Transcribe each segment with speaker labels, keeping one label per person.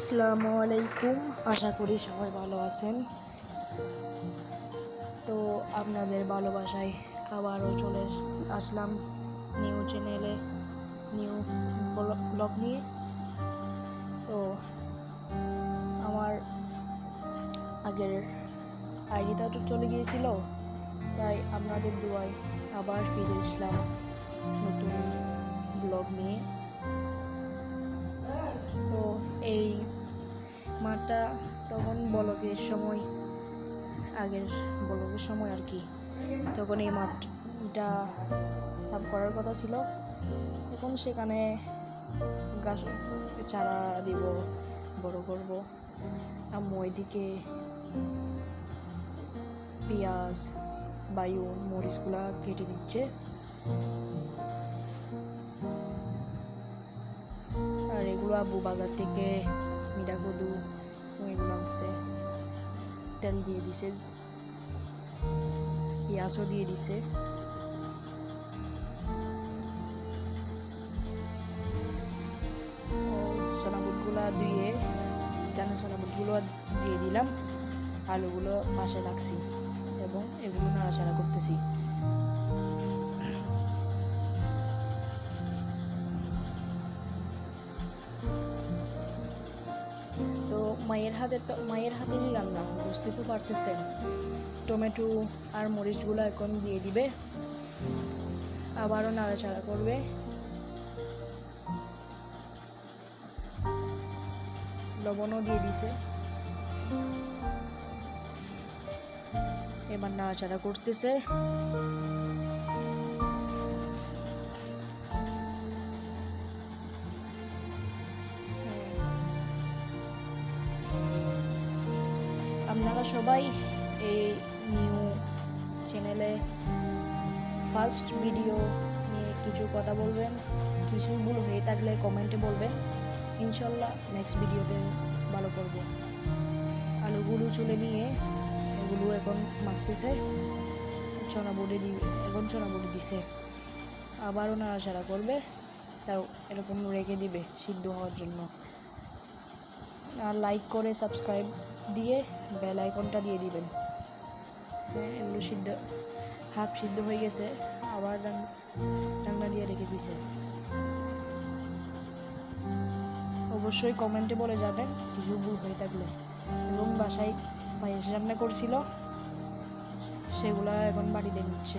Speaker 1: আসসালামু আলাইকুম। আশা করি সবাই ভালো আছেন। তো আপনাদের ভালোবাসায় আবারও চলে আস- আসলাম নিউ চ্যানেলে, নিউ ব্লগ নিয়ে। তো আমার আগের আইডিটা তো চলে গিয়েছিল, তাই আপনাদের দোয়ায় আবার ফিরে আসলাম নতুন ব্লগ নিয়ে। তো এই মাঠটা তখন বলকের সময়, আগের বলকের সময় আর কি, তখন এই মাঠটা সাফ করার কথা ছিল। এখন সেখানে গাছ চারা দিব, বড় করব। আম্মু ওইদিকে পেঁয়াজ বায়ুন মরিচগুলা কেটে দিচ্ছে আর এগুলো আব্বু বাজার থেকে মিঠা কদু এগুলো আনছে তেল দিয়ে দিছে। পেঁয়াজও দিয়ে দিছে। সোনাবুটগুলো দিয়ে এখানে সোনাবুটগুলো দিয়ে দিলাম। আলুগুলো পাশে রাখছি এবং এগুলো নাড়াচাড়া করতেছি। মায়ের হাতে মায়ের হাতেরই রান্না বুঝতে তো পারতেছেন। টমেটো আর মরিচগুলো এখন দিয়ে দিবে। আবারও নাড়াচাড়া করবে। লবণও দিয়ে দিছে। এবার নাড়াচাড়া করতেছে। সবাই এই নিউ চ্যানেলে ফার্স্ট ভিডিও নিয়ে কিছু কথা বলবেন, কিছু ভুল হয়ে থাকলে কমেন্টে বলবেন। ইনশাল্লাহ নেক্সট ভিডিওতে ভালো করব। আলুগুলো চুলে নিয়ে এগুলো এখন মাখতেছে, চনা বড়ি দিবে এখন চনা বড়ি দিছে। আবারও নাড়াচাড়া করবে, তাও এরকম রেখে দিবে সিদ্ধ হওয়ার জন্য। আর লাইক করে সাবস্ক্রাইব দিয়ে বেল আইকনটা দিয়ে দিবেন। এগুলো সিদ্ধ, হাফ সিদ্ধ হয়ে গেছে, আবার রান- রান্না দিয়ে রেখে দিছে। অবশ্যই কমেন্টে বলে যাবেন কিছু ভুল হয়ে থাকলে। এবং বাসায় পায়েস রান্না করছিল, সেগুলা এখন বাড়িতে নিচ্ছে।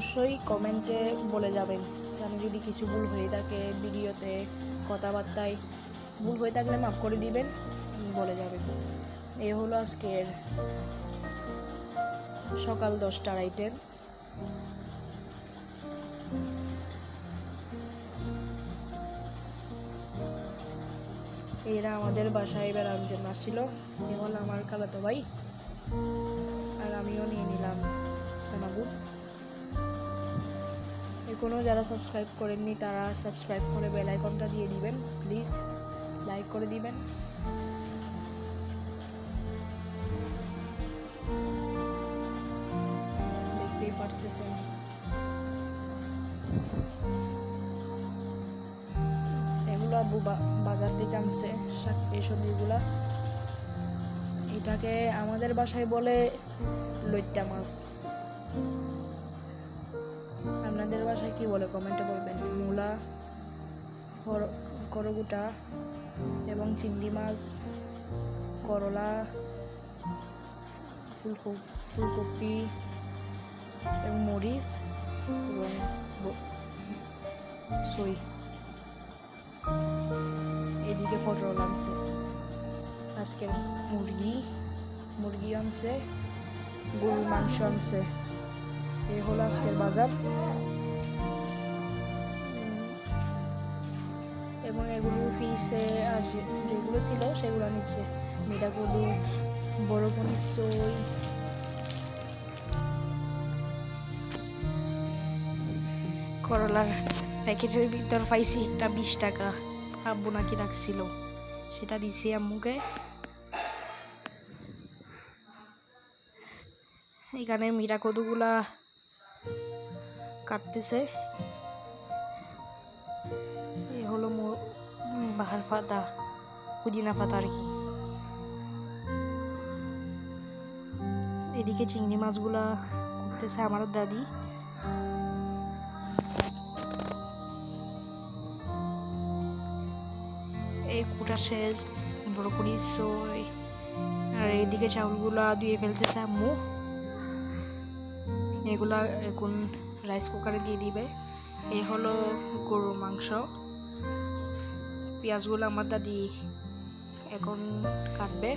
Speaker 1: অবশ্যই কমেন্টে বলে যাবেন আমি যদি কিছু ভুল হয়ে থাকে ভিডিওতে, কথাবার্তায়, ভুল হয়ে থাকলে মাফ করে দিবেন বলে যাবেন। এ হলো আজকের সকাল দশটার আইটেম এরা আমাদের বাসায় বেড়ানোর জন্য আসছিল। এ হলো আমার খালাতো ভাই। আর আমিও নিয়ে নিলাম। এখনও যারা সাবস্ক্রাইব করেননি, তারা সাবস্ক্রাইব করে বেল আইকনটা দিয়ে দিবেন। প্লিজ লাইক করে দিবেন। দেখতেই পারতেছেন। এগুলো বাজার থেকে আনছে এই সবজিগুলা। এটাকে আমাদের বাসায় বলে লইট্টা মাছ। আপনাদের বাসায় কি বলে? কমেন্টে বলবেন। মূলা কর- করগুটা এবং চিংড়ি মাছ, করলা ফুলকপি ফুলকপি এবং মরিচ এবং সই। এদিকে পটল আনছে। আজকে মুরগি মুরগি আনছে, গরুর মাংস আনছে। এই হলো আজকের বাজার। এবং এগুলো ফিসে আর যেগুলো ছিল সেগুলো নিচ্ছে। মিঠাগুলো, বড় পনির সই। করলার প্যাকেটের ভিতর পাইছি একটা বিশ টাকা। আব্বু নাকি রাখছিল। সেটা দিছি আম্মুকে। এখানে মিরা কদুগুলা কাটতেছে এই হলো বাহার পাতা, পুদিনা পাতা আর কি। এদিকে চিংড়ি মাছগুলা করতেছে আমার দাদি। এই কুটা শেষ ব্রকলি সই, আর এইদিকে চাউলগুলা ধুয়ে ফেলতেছে আম্মু। এগুলা এখন রাইস কুকারে দিয়ে দিবে। এই হলো গরুর মাংস। পেঁয়াজগুলো আমার দাদি এখন কাটবে।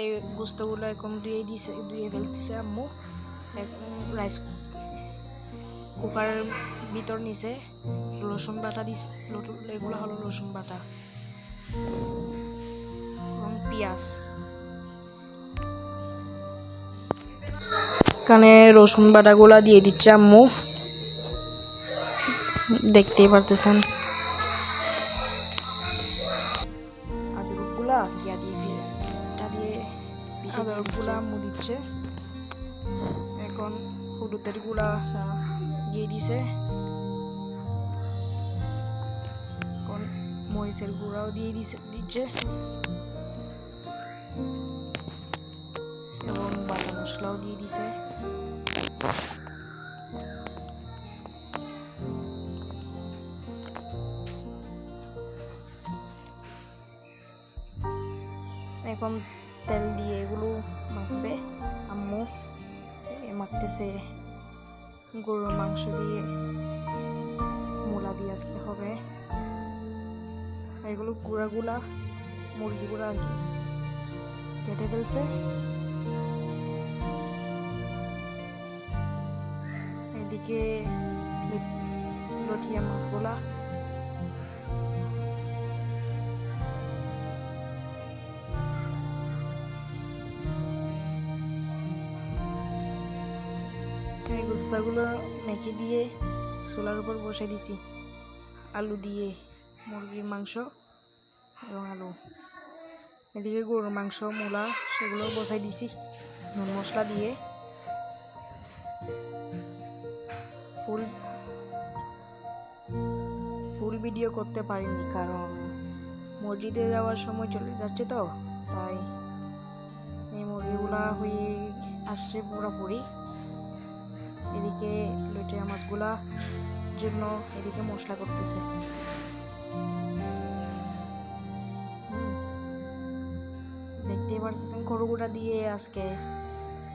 Speaker 1: এই গুস্তগুলো এখন ধুয়ে দিছে, ধুয়ে ফেলতেছে আম্মু। রাইস কুকারের ভিতর নিচে রসুন বাটা দিছে এগুলো হলো রসুন বাটা। এবং পেঁয়াজ। এখানে রসুন বাটাগুলা দিয়ে দিচ্ছে আম্মু। দেখতেই পারতেছেন। আদরকগুলা ইয়া দিয়ে দিয়ে এটা দিয়ে আদরকগুলা আম্মু দিচ্ছে। এখন হলুদের গুঁড়া দিয়ে দিছে। এখন মরিচের গুঁড়াও দিয়ে দিছে দিচ্ছে। এবং মশলাও দিয়ে দিছে। এখন তেল দিয়ে এগুলো মাখবে আম্মু। মাখতেছে গরুর মাংস দিয়ে। মূলা দিয়ে আজকে হবে। এগুলো গুঁড়াগুলা মুরগি গুঁড়া আর কি। কেটে ফেলছে। লি- লটিয়া মাছগুলা এই গুস্তাগুলো মেখে দিয়ে চুলার উপর বসে দিছি আলু দিয়ে মুরগির মাংস এবং আলু এদিকে গরুর মাংস মূলা সেগুলো বসাই দিছি নুন মশলা দিয়ে ফুল ফুল ভিডিও করতে পারিনি কারণ মসজিদে যাওয়ার সময় চলে যাচ্ছে তো, তাই এই মুরগিগুলা হয়ে আসছে পুরোপুরি এদিকে লুটিয়া মাছগুলা জন্য এদিকে মশলা করতেছে। দেখতেই পারতেছেন গরুগুলা দিয়ে আজকে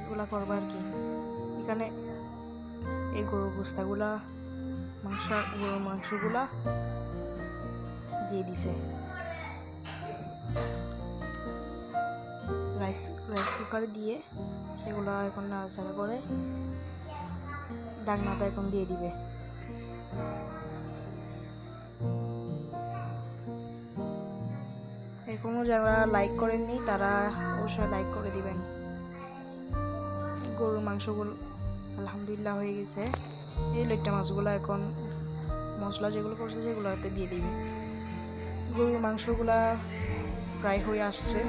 Speaker 1: এগুলা করব আর কি এখানে এই গরুর গুস্তাগুলা মাংস গরুর মাংসগুলা দিয়ে দিছে। রাইস রাইস কুকারে দিয়ে সেগুলো এখন নাড়াচাড়া করে ডাকনাটা এখন দিয়ে দিবে। এখনও যারা লাইক করেননি তারা অবশ্যই লাইক করে দিবেন। গরুর মাংসগুলো আলহামদুলিল্লাহ হয়ে গেছে। এই লেট্টা মাছগুলো এখন মশলা যেগুলো করছে সেগুলো হাতে দিয়ে দিবে। গরুর মাংসগুলা প্রায় হয়ে আসছে।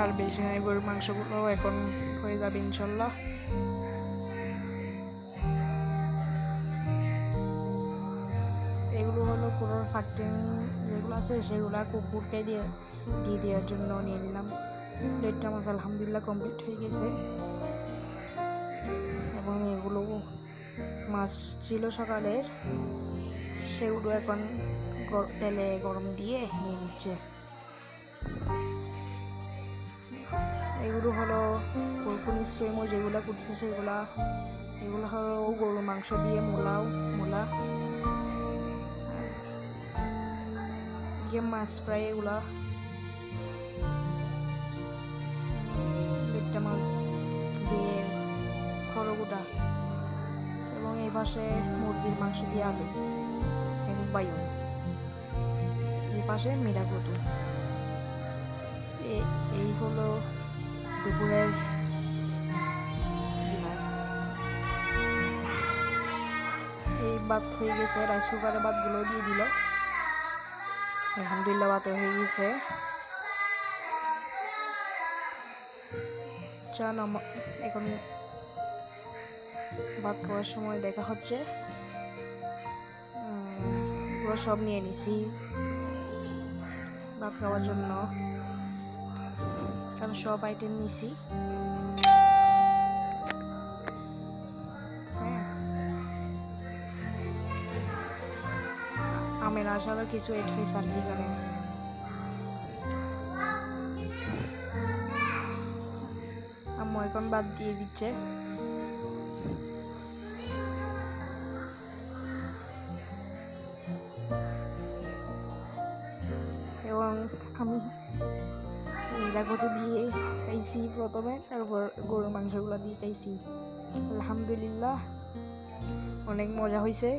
Speaker 1: আর বেশি নয় গরুর মাংসগুলো এখন হয়ে যাবে ইনশাল্লাহ। এগুলো হলো কুড়োর ফাটিং যেগুলো আছে সেগুলো কুকুরকে দিয়ে দিয়ে দেওয়ার জন্য নিয়ে নিলাম। প্লেটটা মাছ আলহামদুলিল্লাহ কমপ্লিট হয়ে গেছে। মাছ ছিল সকালের সেগুলো এখন গর- তেলে গরম দিয়ে নিয়ে নিচ্ছে। এগুলো হলো কুরকুনি সুইমো যেগুলো করছে সেগুলা, এগুলো হলো গরুর মাংস দিয়ে মোলাও, মোলা। মাছ ফ্রাই এগুলা। বেটটা মাছ দিয়ে খড়গুটা পাশে মুরগির মাংস দিয়ে আলু এবং বায়ু এই পাশে মিরাগুটু এই হলো দুপুরের এই ভাত হয়ে গেছে, রাইস কুকারে ভাতগুলো দিয়ে দিল। আলহামদুলিল্লাহ ভাত হয়ে গেছে। আমা- এখন ভাত খাওয়ার সময় দেখা হচ্ছে। সব নিয়ে নিছি। ভাত খাওয়ার জন্য। কারণ সব আইটেম নিছি। হ্যাঁ। আমের আচারও কিছু এড হয়েছে আর কি এখানে। আম্মু এখন বাদ দিয়ে দিচ্ছে। প্রথমে তারপর গরুর মাংসগুলো দিয়ে খাইছি। আলহামদুলিল্লাহ, অনেক মজা হয়েছে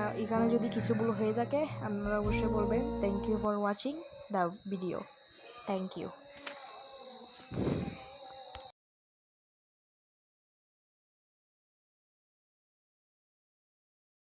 Speaker 1: আর এখানে যদি কিছু ভুল হয়ে থাকে, আপনারা অবশ্যই বলবেন thank you for watching the video thank you